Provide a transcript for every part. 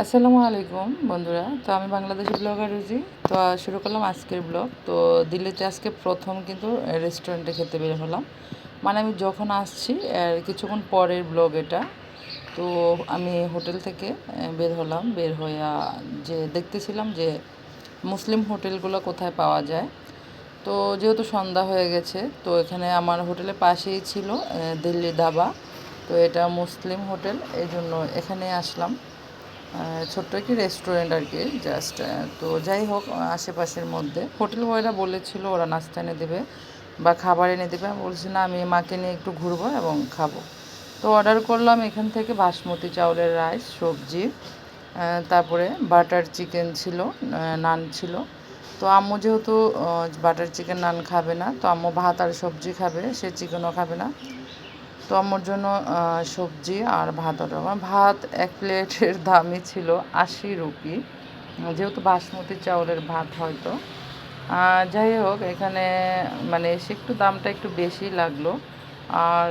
আসসালামু আলাইকুম, বন্ধুরা। তো আমি বাংলাদেশি ব্লগার রুজি। তো শুরু করলাম আজকের ব্লগ। তো, দিল্লিতে আজকে প্রথম কিন্তু রেস্টুরেন্টে খেতে বের হলাম। মানে আমি যখন আসছি কিছুক্ষণ পরের ব্লগ এটা। তো, আমি হোটেল থেকে বের হলাম। বের হইয়া যে দেখতেছিলাম যে মুসলিম হোটেলগুলো কোথায় পাওয়া যায়। তো, যেহেতু সন্ধ্যা হয়ে গেছে, তো এখানে আমার হোটেলের পাশেই ছিল দিল্লি ধাবা। তো, এটা মুসলিম হোটেল এই জন্য এখানে আসলাম। ছোট্ট একটি রেস্টুরেন্ট আর কি জাস্ট তো যাই হোক, আশেপাশের মধ্যে। হোটেল বয়রা বলেছিল ওরা নাস্তা এনে দেবে বা খাবার এনে দেবে। বলছি, না, আমি মাকে নিয়ে একটু ঘুরবো এবং খাব। তো অর্ডার করলাম এখান থেকে বাসমতি চাউলের রাইস সবজি তারপরে বাটার চিকেন ছিল নান ছিল। তো আম্মু যেহেতু বাটার চিকেন নান খাবে না, তো আম্মু ভাত আর সবজি খাবে, সে চিকেনও খাবে না। তো আমার জন্য সবজি আর ভাত অর্ডার ভাত এক প্লেটের দামই ছিল আশি রুপি। যেহেতু বাসমতি চাউলের ভাত হয়তো। যাই হোক, এখানে মানে এসে একটু দামটা একটু বেশি লাগল। আর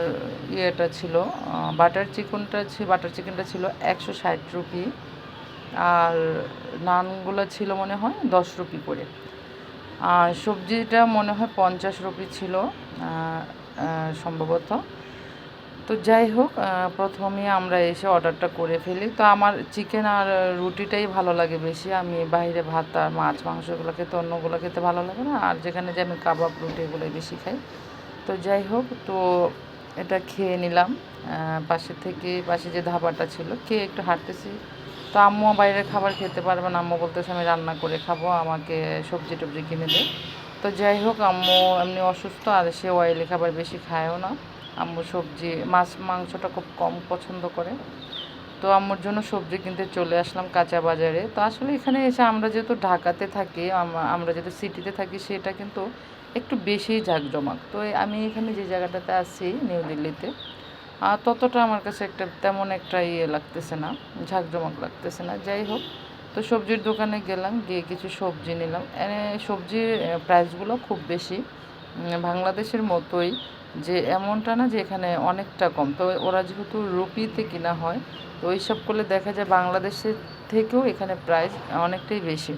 ইয়েটা ছিল বাটার চিকেনটা ছিল বাটার চিকেনটা ছিল একশো ষাট রুপি। আর নানগুলো ছিল মনে হয় দশ রুপি করে। আর সবজিটা মনে হয় পঞ্চাশ রুপি ছিল সম্ভবত। তো যাই হোক প্রথমে আমরা এসে অর্ডারটা করে ফেলি। তো আমার চিকেন আর রুটিটাই ভালো লাগে বেশি। আমি বাইরে ভাত আর মাছ মাংস এগুলো খেতে, অন্যগুলো খেতে ভালো লাগে না। আর যেখানে যে আমি কাবাব, রুটি এগুলোই বেশি খাই। তো যাই হোক, তো এটা খেয়ে নিলাম। পাশে থেকে, পাশে যে ধাবাটা ছিল, খেয়ে একটু হাঁটতেছি। তো আম্মু বাইরের খাবার খেতে পারবে না। আম্মু বলতেছে, আমি রান্না করে খাব। আমাকে সবজি টবজি কিনে দে। তো যাই হোক, আম্মু এমনি অসুস্থ আর সে অয়েলি খাবার বেশি খায়ও না। আম্মু সবজি, মাছ মাংসটা খুব কম পছন্দ করে। তো আম্মুর জন্য সবজি কিনতে চলে আসলাম কাঁচা বাজারে। তো আসলে এখানে এসে আমরা যেহেতু ঢাকাতে থাকি আমরা যেহেতু সিটিতে থাকি, সেটা কিন্তু একটু বেশি জাঁকজমাক। তো আমি এখানে যে জায়গাটাতে আছি নিউ দিল্লিতে ততটা আমার কাছে একটা তেমন একটা ইয়ে লাগতেছে না ঝাঁকজমাক লাগতেছে না। যাই হোক, তো সবজির দোকানে গেলাম, গিয়ে কিছু সবজি নিলাম। সবজির প্রাইসগুলো খুব বেশি। বাংলাদেশের মতোই যে এমনটা না যে এখানে অনেকটা কম। তো ওরা যেহেতু রুপিতে কিনা হয়, তো সব করলে দেখা যায় বাংলাদেশের থেকেও এখানে প্রাইস অনেকটাই বেশি।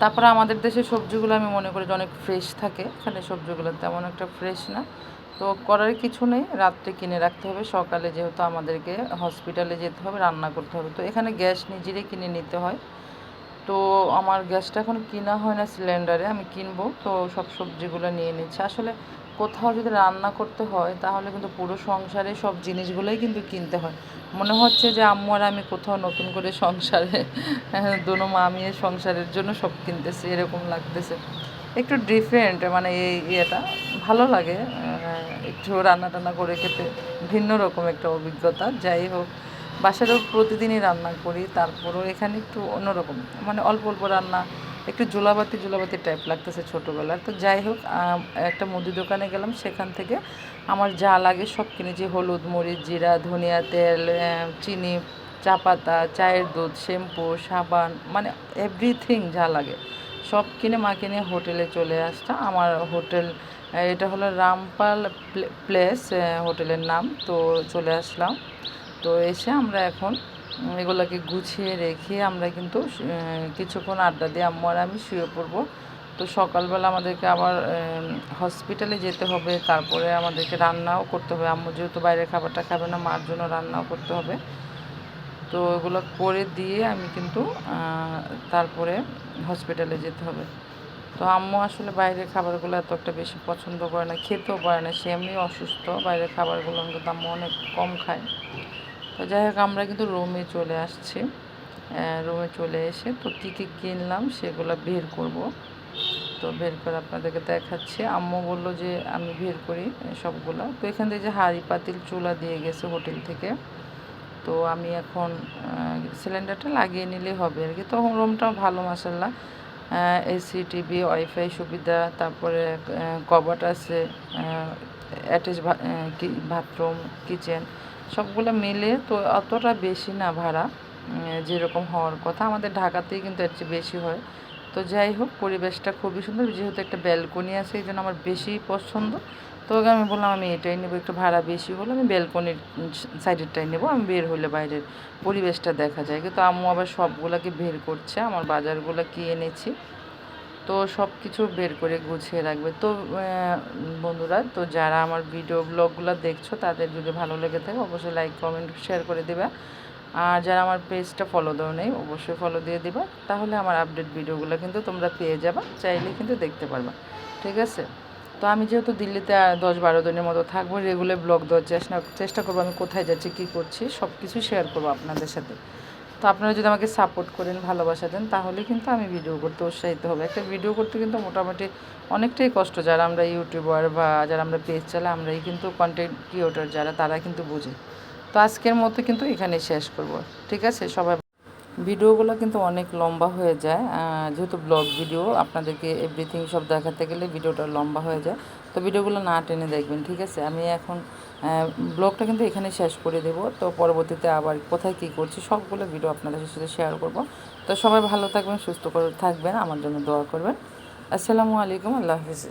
তারপরে আমাদের দেশের সবজিগুলো আমি মনে করি যে অনেক ফ্রেশ থাকে। এখানে সবজিগুলো তেমন একটা ফ্রেশ না। তো করার কিছু নেই, রাত্রে কিনে রাখতে হবে। সকালে যেহেতু আমাদেরকে হসপিটালে যেতে হবে, রান্না করতে হবে। তো এখানে গ্যাস নিজেরই কিনে নিতে হয়। তো আমার গ্যাসটা এখন কিনা হয় না সিলিন্ডারে, আমি কিনবো। তো সব সবজিগুলো নিয়ে নিচ্ছে। আসলে কোথাও যদি রান্না করতে হয়, তাহলে কিন্তু পুরো সংসারে সব জিনিসগুলোই কিন্তু কিনতে হয়। মনে হচ্ছে যে আম্মু আর আমি কোথাও নতুন করে সংসারে, দুনো মামিয়ে সংসারের জন্য সব কিনতেছি, এরকম লাগতেছে। একটু ডিফারেন্ট মানে এই ইয়েটা। ভালো লাগে একটু রান্না টান্না করে খেতে। ভিন্ন রকম একটা অভিজ্ঞতা। যাই হোক বাসারও প্রতিদিনই রান্না করি, তারপরও এখানে একটু অন্যরকম। মানে অল্প অল্প রান্না, একটু জোলাবাতি জোলাবাতি টাইপ লাগতেছে ছোটোবেলার। তো যাই হোক একটা মুদি দোকানে গেলাম, সেখান থেকে আমার যা লাগে সব কিনেছি। হলুদ, মরিচ, জিরা, ধনিয়া, তেল চিনি, চা পাতা, চায়ের দুধ, শ্যাম্পু, সাবান মানে এভরিথিং যা লাগে। সব কিনে মাকে নিয়ে হোটেলে চলে আসতাম। আমার হোটেল এটা হলো রামপাল প্লেস হোটেলের নাম। তো চলে আসলাম। তো এসে আমরা এখন এগুলোকে গুছিয়ে রেখে আমরা কিন্তু কিছুক্ষণ আড্ডা দিয়ে আম্মু আর আমি শুয়ে পড়ব। তো সকালবেলা আমাদেরকে আবার হসপিটালে যেতে হবে, তারপরে আমাদেরকে রান্নাও করতে হবে। আম্মু যেহেতু বাইরের খাবারটা খাবে না, মার জন্য রান্নাও করতে হবে। তো এগুলো করে দিয়ে আমি কিন্তু তারপরে হসপিটালে যেতে হবে। তো আম্মু আসলে বাইরের খাবারগুলো এত একটা বেশি পছন্দ করে না, খেতেও পারে না, সে এমনি অসুস্থ। বাইরের খাবারগুলো কিন্তু আম্মু অনেক কম খায়। তো যাই হোক, আমরা কিন্তু রুমে চলে আসছি। রুমে চলে এসে তো কী কী কিনলাম সেগুলো বের করব। তো বের করে আপনাদেরকে দেখাচ্ছি। আম্মু বলল যে আমি বের করি সবগুলো। তো এখান থেকে যে হাড়ি পাতিল, চুলা দিয়ে গেছে হোটেল থেকে। তো আমি এখন সিলিন্ডারটা লাগিয়ে নিলেই হবে আর কি। তো রুমটাও ভালো মাসাল্লাহ এসি টিভি ওয়াইফাই সুবিধা। তারপরে কবাট আছে অ্যাটাচ বাথরুম কিচেন সবগুলো মিলে তো অতটা বেশি না ভাড়া যেরকম হওয়ার কথা। আমাদের ঢাকাতেই কিন্তু এর চেয়ে বেশি হয়। তো যাই হোক, পরিবেশটা খুবই সুন্দর। যেহেতু একটা ব্যালকনি আছে, এই জন্য আমার বেশি পছন্দ। তো ওকে আমি বললাম, আমি এটাই নেব, একটু ভাড়া বেশি হলে আমি ব্যালকনির সাইডেরটাই নেব। আমি বের হলে বাইরের পরিবেশটা দেখা যায়। কিন্তু আম্মু আবার সবগুলাকে বের করছে। আমার বাজারগুলো কি এনেছি তো সব কিছু বের করে গুছিয়ে রাখবে। তো বন্ধুরা, তো যারা আমার ভিডিও ব্লগগুলো দেখছ, তাদের যদি ভালো লেগে থাকে, অবশ্যই লাইক কমেন্ট শেয়ার করে দেবে। আর যারা আমার পেজটা ফলো দেওয়া নেই, অবশ্যই ফলো দিয়ে দিবা। তাহলে আমার আপডেট ভিডিওগুলো কিন্তু তোমরা পেয়ে যাবা, চাইলে কিন্তু দেখতে পারবা। ঠিক আছে? তো আমি যেহেতু দিল্লিতে দশ বারো দিনের মতো থাকব রেগুলার ব্লগ দেওয়ার চেষ্টা চেষ্টা করব আমি কোথায় যাচ্ছি, কী করছি সব কিছু শেয়ার করব আপনাদের সাথে। তো আপনারা যদি আমাকে সাপোর্ট করেন, ভালোবাসা দেন, তাহলে কিন্তু আমি ভিডিও করতে উৎসাহিত হবে। একটা ভিডিও করতে কিন্তু মোটামুটি অনেকটাই কষ্ট। যারা আমরা ইউটিউবার বা যারা আমরা পেজ চালাই, আমরাই কিন্তু কন্টেন্ট ক্রিয়েটর যারা, তারা কিন্তু বুঝে। তো আজকের মতো কিন্তু এখানে শেষ করব। ঠিক আছে? সবাই ভিডিওগুলো কিন্তু অনেক লম্বা হয়ে যায় যেহেতু ব্লগ ভিডিও আপনাদেরকে এভরিথিং সব দেখাতে গেলে ভিডিওটা লম্বা হয়ে যায়। তো ভিডিওগুলো না টেনে দেখবেন, ঠিক আছে? আমি এখন ব্লগটা কিন্তু এখানে শেষ করে দেব। তো পরবর্তীতে আবার কোথায় কী করছি, সবগুলো ভিডিও আপনাদের সাথে শেয়ার করব। তো সবাই ভালো থাকবেন, সুস্থ করে থাকবেন, আমার জন্য দোয়া করবেন। আসসালামু আলাইকুম, আল্লাহ হাফিজ।